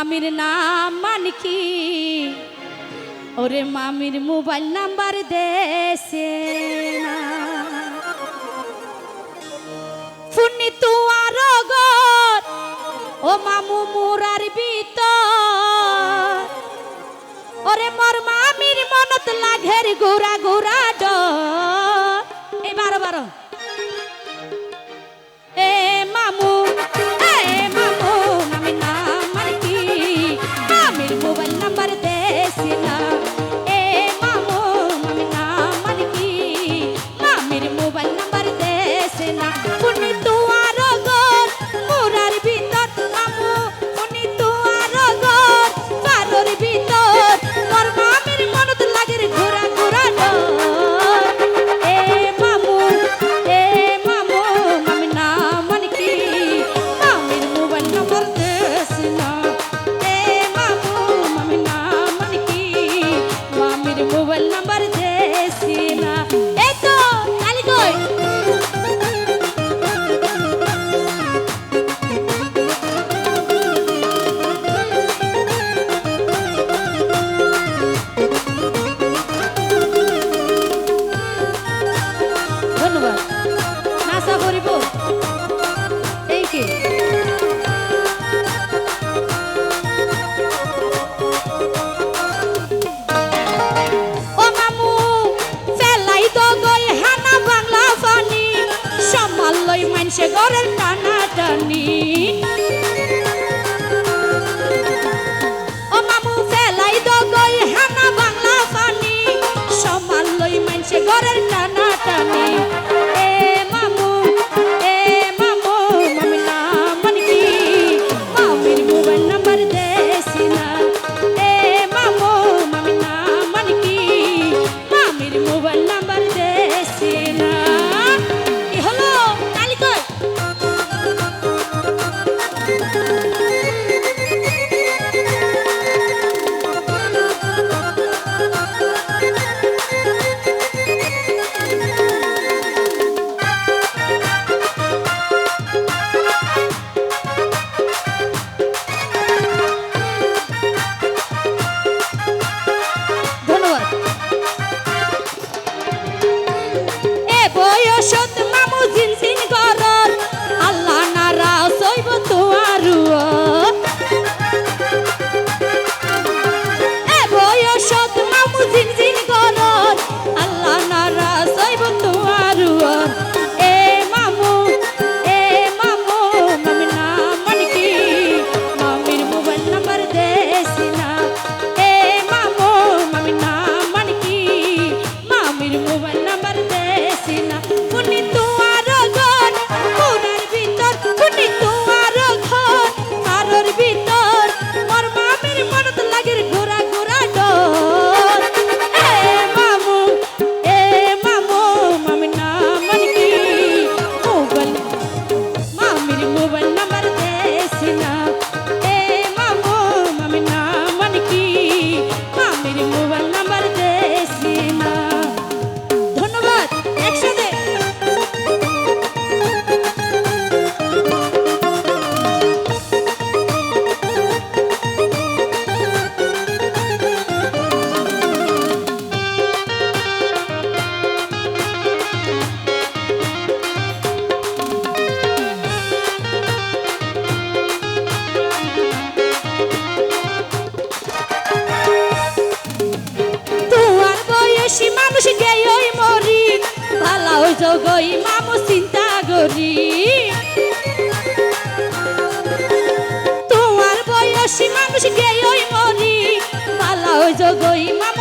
মামির নাম মানকি ওরে মামির মোবাইল নাম্বার দেশে না। শুনি তুয়ার ও মামু মুরার বিত ওরে মর মামির মনত লাঘের ঘোরা ঘোরা ডর। মামু চিন্তা করি তোমার বয়সী মানুষ গেই মরি মালা ওই যোগই মামু